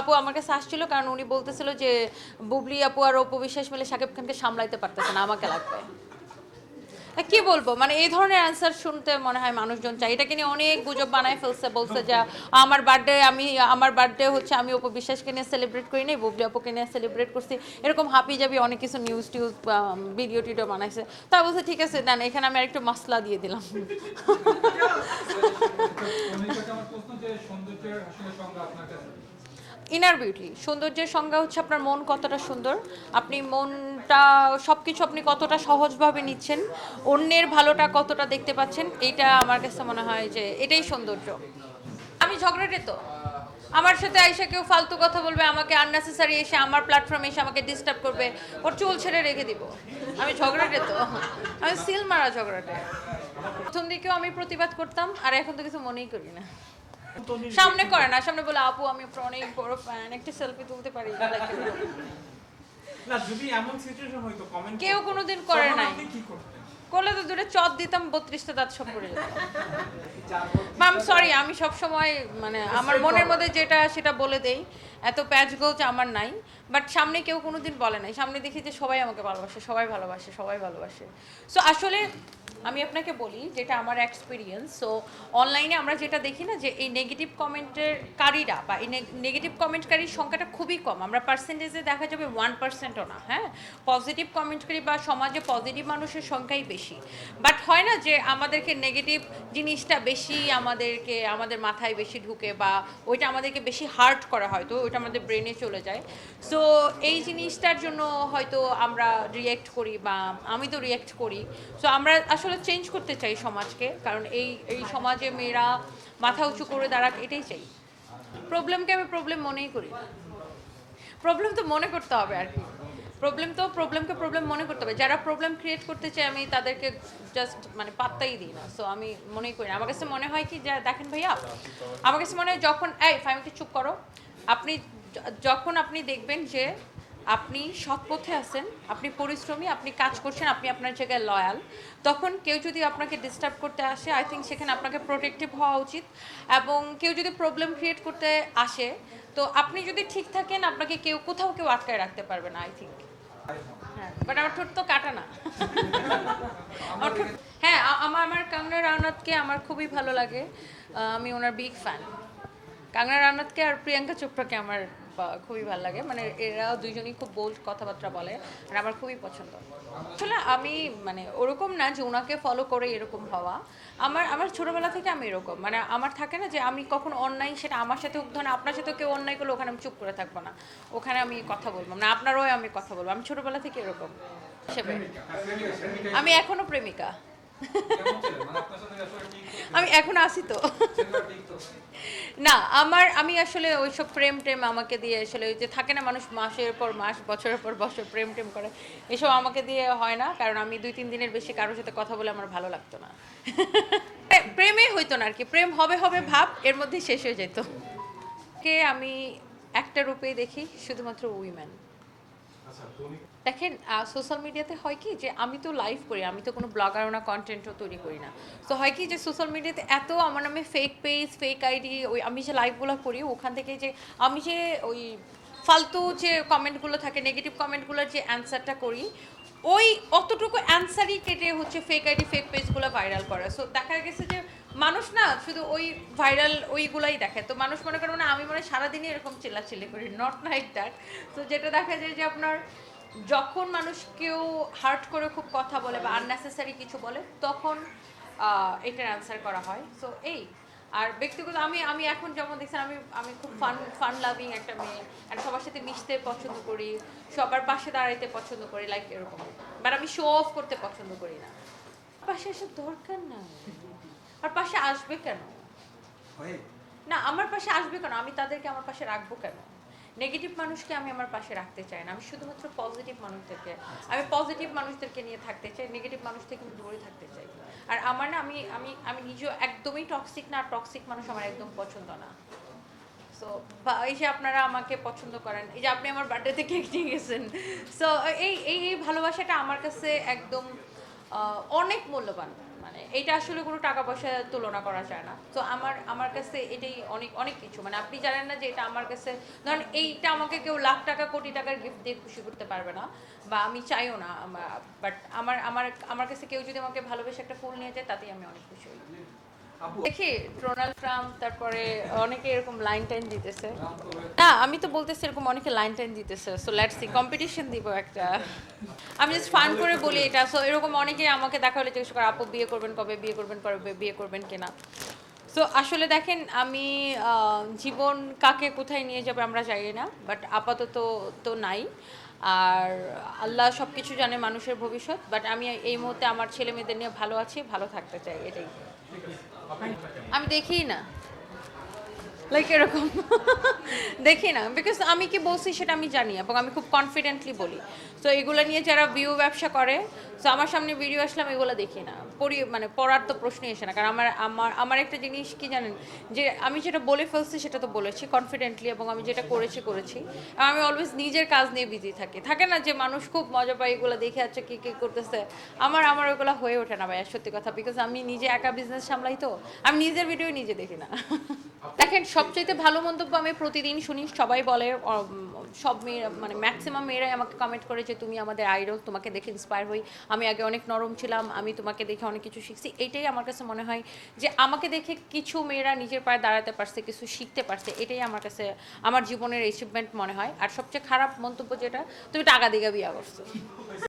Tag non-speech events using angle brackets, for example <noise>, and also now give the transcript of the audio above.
আপু আমার কাছে আসছিল কারণ উনি বলতেছিল যে, বুবলি আপু আর অপু বিশ্বাস মিলে শাকিব খানকে সামলাইতে পারতেছে না, আমাকে লাগবে। কি বলব? মানে এই ধরনের অ্যান্সার শুনতে মনে হয় মানুষজন চাই এটাকে নিয়ে অনেক গুজব বানায় ফেলছে, বলছে যে, আমার বার্থডে আমি, আমার বার্থডে হচ্ছে, আমি অপু বিশ্বাসকে নিয়ে সেলিব্রেট করি নাই, বুবলি আপুকে নিয়ে সেলিব্রেট করছি। এরকম হাপি যাবি অনেক কিছু নিউজ টিউজ ভিডিও টিডিও বানাইছে। তা বলছে, ঠিক আছে, দেন, এখানে আমি আরেকটু মশলা দিয়ে দিলাম <laughs> অনেকটা আমার প্রশ্ন যে সৌন্দর্যের আসলে সংজ্ঞা আপনার কাছে ইনার বিউটি সৌন্দর্যের সংজ্ঞা হচ্ছে আপনার মন কতটা সুন্দর। আপনি মনটা সব কিছু আপনি কতটা সহজভাবে নিচ্ছেন, অন্যের ভালোটা কতটা দেখতে পাচ্ছেন, এইটা আমার কাছে মনে হয় যে এটাই সৌন্দর্য। আমি ঝগড়াটে তো। আমার সাথে আইসা কেউ ফালতু কথা বলবে, আমাকে আননেসেসারি এসে আমার প্ল্যাটফর্মে এসে আমাকে ডিস্টার্ব করবে, ওর চুল ছেড়ে রেখে দিব। আমি ঝগড়াটে তো। আমি সিল মারা ঝগড়াটে। প্রথম দিকেও আমি প্রতিবাদ করতাম, আর এখন তো কিছু মনেই করি না। সামনে করে না সামনে বলে আপু আমি অনেক বড় ফ্যান একটা সেলফি তুলতে পারি। <laughs> না যদি এমন সিচুয়েশন হইতো কমেন্ট কেউ কোনোদিন করে নাই। কি করতেন? করলে তো দূরে চট দিতাম বত্রিশটা দাঁত সব পড়ে ম্যাম সরি আমি সব সময় মানে আমার মনের মধ্যে যেটা সেটা বলে দেই। এত প্যাচ গোচ আমার নাই। বাট সামনে কেউ কোনোদিন বলে নাই। সামনে দেখি যে সবাই আমাকে ভালোবাসে সবাই ভালোবাসে সবাই ভালোবাসে। সো আসলে আমি আপনাকে বলি যেটা আমার এক্সপিরিয়েন্স সো অনলাইনে আমরা যেটা দেখি না যে এই নেগেটিভ কমেন্টের কারীরা বা এই নেগেটিভ কমেন্টকারীর সংখ্যাটা খুবই কম। আমরা পার্সেন্টেজে দেখা যাবে ওয়ান পার্সেন্টও না হ্যাঁ? পজিটিভ কমেন্টকারী বা সমাজে পজিটিভ মানুষের সংখ্যাই বেশি। বাট হয় না যে আমাদেরকে নেগেটিভ জিনিসটা বেশি আমাদেরকে, আমাদের মাথায় বেশি ঢুকে বা ওইটা আমাদেরকে বেশি হার্ট করা হয়তো ওইটা আমাদের ব্রেনে চলে যায়। সো এই জিনিসটার জন্য হয়তো আমরা রিয়েক্ট করি বা আমি তো রিয়েক্ট করি। সো আমরা আসলে চেঞ্জ করতে চাই সমাজকে, কারণ এই এই সমাজে মেয়েরা মাথা উঁচু করে দাঁড়াক, এটাই চাই। প্রবলেমকে আমি প্রবলেম মনেই করি প্রবলেম তো মনে করতে হবে আর কি। প্রবলেম তো প্রবলেমকে প্রবলেম মনে করতে হবে। যারা প্রবলেম ক্রিয়েট করতে চায়, আমি তাদেরকে জাস্ট মানে পাত্তাই দিই না। সো আমি মনেই করি না। আমার কাছে মনে হয় কি, যে দেখেন ভাইয়া, আমার কাছে মনে হয় যখন, এই ফাইমকে চুপ করো। আপনি যখন আপনি দেখবেন যে আপনি সৎ পথে আছেন, আপনি পরিশ্রমী, আপনি কাজ করছেন, আপনি আপনার জায়গায় লয়াল তখন কেউ যদি আপনাকে ডিস্টার্ব করতে আসে আই থিঙ্ক সেখানে আপনাকে প্রোটেক্টিভ হওয়া উচিত। এবং কেউ যদি প্রবলেম ক্রিয়েট করতে আসে, তো আপনি যদি ঠিক থাকেন, আপনাকে কেউ কোথাও কেউ আটকায় রাখতে পারবে না আই থিঙ্ক হ্যাঁ বাট আমার ঠোঁট তো কাটা না। হ্যাঁ আমার আমার কাঙ্গনা রানাতকে আমার খুবই ভালো লাগে। আমি ওনার বিগ ফ্যান কাঙ্গনা রানাতকে আর প্রিয়াঙ্কা চোপড়াকে আমার খুবই ভালো লাগে। মানে এরা দুইজনই খুব বোল্ড কথাবার্তা বলে আর আমার খুবই পছন্দ। আসলে আমি মানে ওরকম না যে ওনাকে ফলো করে এরকম হওয়া। আমার আমার ছোটবেলা থেকে আমি এরকম। মানে আমার থাকে না যে আমি কখন অন্যায় সেটা আমার সাথে ধরেন আপনার সাথে কেউ অন্যায় করলে ওখানে আমি চুপ করে থাকব না। ওখানে আমি কথা বলব না। আপনারও আমি কথা বলব। আমি ছোটবেলা থেকে এরকম। হিসেবে। আমি এখনও প্রেমিকা। আমি এখন আসি তো। না, আমার, আমি আসলে ওইসব প্রেম টেম আমাকে দিয়ে আসলে ওই যে থাকে না মানুষ মাসের পর মাস, বছরের পর বছর প্রেম টেম করে, এসব আমাকে দিয়ে হয় না, কারণ আমি দুই তিন দিনের বেশি কারোর সাথে কথা বলে আমার ভালো লাগতো না। প্রেমে হইতো না আর কি প্রেম হবে হবে ভাব, এর মধ্যে শেষ হয়ে যেত। কে আমি একটা রূপেই দেখি শুধুমাত্র উইম্যান দেখেন সোশ্যাল মিডিয়াতে হয় কি যে আমি তো লাইভ করি, আমি তো কোনো ব্লগার না কন্টেন্টও তৈরি করি না। তো হয় কি যে সোশ্যাল মিডিয়াতে এত আমার নামে ফেক পেজ ফেক আইডি ওই আমি যে লাইভগুলো করি, ওখান থেকে যে আমি যে ওই ফালতু যে কমেন্টগুলো থাকে নেগেটিভ কমেন্টগুলোর যে অ্যান্সারটা করি, ওই অতটুকু অ্যান্সারই কেটে হচ্ছে ফেক আইডি ফেক পেজগুলো ভাইরাল করে। সো দেখা গেছে যে মানুষ না শুধু ওই ভাইরাল ওইগুলাই দেখে। তো মানুষ মনে করে মানে আমি মনে হয় সারাদিনই এরকম চিল্লাচিল্লি করি নট লাইক দ্যাট তো যেটা দেখা যায় যে আপনার যখন মানুষ কেউ হার্ট করে খুব কথা বলে বা আননেসেসারি কিছু বলে, তখন এটার অ্যান্সার করা হয়। সো এই আর ব্যক্তিগত আমি আমি এখন যেমন দেখছেন আমি আমি খুব ফান ফান লাভিং একটা মেয়ে আর সবার সাথে মিশতে পছন্দ করি সবার পাশে দাঁড়াইতে পছন্দ করি লাইক এরকম। বাট আমি শো অফ করতে পছন্দ করি না। পাশে আসার দরকার না আর পাশে আসবে কেন? না আমার পাশে আসবে কেন? আমি তাদেরকে আমার পাশে রাখব কেন? নেগেটিভ মানুষকে আমি আমার পাশে রাখতে চাই না। আমি শুধুমাত্র পজিটিভ মানুষদেরকে আমি পজিটিভ মানুষদেরকে নিয়ে থাকতে চাই নেগেটিভ মানুষ থেকে আমি দূরে থাকতে চাই। আর আমার না আমি আমি আমি নিজেও একদমই টক্সিক না টক্সিক মানুষ আমার একদম পছন্দ না। সো এই যে আপনারা আমাকে পছন্দ করেন এই যে আপনি আমার বার্থডেতে কেক নিয়ে গেছেন। সো এই এই এই ভালোবাসাটা আমার কাছে একদম অনেক মূল্যবান। মানে এটা আসলে কোনো টাকা পয়সা তুলনা করা যায় না। তো আমার আমার কাছে এটাই অনেক অনেক কিছু। মানে আপনি জানেন না যে এটা আমার কাছে, ধরেন এইটা আমাকে কেউ লাখ টাকা, কোটি টাকার গিফট দিয়ে খুশি করতে পারবে না বা আমি চাইও না বাট আমার আমার আমার কাছে কেউ যদি আমাকে ভালোবেসে একটা ফুল নিয়ে যায়, তাতেই আমি অনেক খুশি হই। দেখি ডোনাল্ড ট্রাম্প তারপরে অনেকে এরকম লাইন টাইন দিতেছে। না আমি তো বলতেছি এরকম অনেকে লাইন টাইন দিতেছে সো লেটস সি কম্পিটিশন দিব একটা। আমি জাস্ট ফান করে বলি এটা সো এরকম অনেকে আমাকে দেখা হলে জিজ্ঞেস করে আপু বিয়ে করবেন কবে? বিয়ে করবেন কবে? বিয়ে করবেন কিনা? সো আসলে দেখেন আমি জীবন কাকে কোথায় নিয়ে যাবে আমরা জানি না বাট আপাতত তো নাই। আর আল্লাহ সব কিছু জানে মানুষের ভবিষ্যৎ বাট আমি এই মুহূর্তে আমার ছেলে মেয়েদের নিয়ে ভালো আছি ভালো থাকতে চাই এটাই। আমি দেখি না। লাইক এরকম। দেখি না বিকজ আমি কি বলছি সেটা আমি জানি এবং আমি খুব কনফিডেন্টলি বলি। তো এগুলো নিয়ে যারা ভিউ ব্যবসা করে তো আমার সামনে ভিডিও আসলাম এগুলো দেখি না। পড়ি মানে পড়ার তো প্রশ্নই আসে না কারণ আমার আমার আমার একটা জিনিস কি জানেন যে আমি যেটা বলে ফেলছি সেটা তো বলেছি কনফিডেন্টলি এবং আমি যেটা করেছি করেছি। আমি অলওয়েজ নিজের কাজ নিয়ে বিজি থাকি। থাকে না যে মানুষ খুব মজা পায় এগুলো দেখে যাচ্ছে কি কী করতেছে? আমার আমার ওগুলো হয়ে ওঠে না ভাই সত্যি কথা বিকজ আমি নিজে একা বিজনেস সামলাই তো আমি নিজের ভিডিও নিজে দেখি না। দেখেন সবচাইতে ভালো মন্তব্য আমি প্রতিদিন শুনি, সবাই বলে সব মেয়েরা মানে ম্যাক্সিমাম মেয়েরাই আমাকে কমেন্ট করে যে, তুমি আমাদের আইডল তোমাকে দেখে ইন্সপায়ার হই। আমি আগে অনেক নরম ছিলাম, আমি তোমাকে দেখে অনেক কিছু শিখছি। এটাই আমার কাছে মনে হয় যে, আমাকে দেখে কিছু মেয়েরা নিজের পায়ে দাঁড়াতে পারছে, কিছু শিখতে পারছে, এটাই আমার কাছে, আমার জীবনের অ্যাচিভমেন্ট মনে হয়। আর সবচেয়ে খারাপ মন্তব্য যেটা, তুমি টাকা দিকে বিয়া করছ।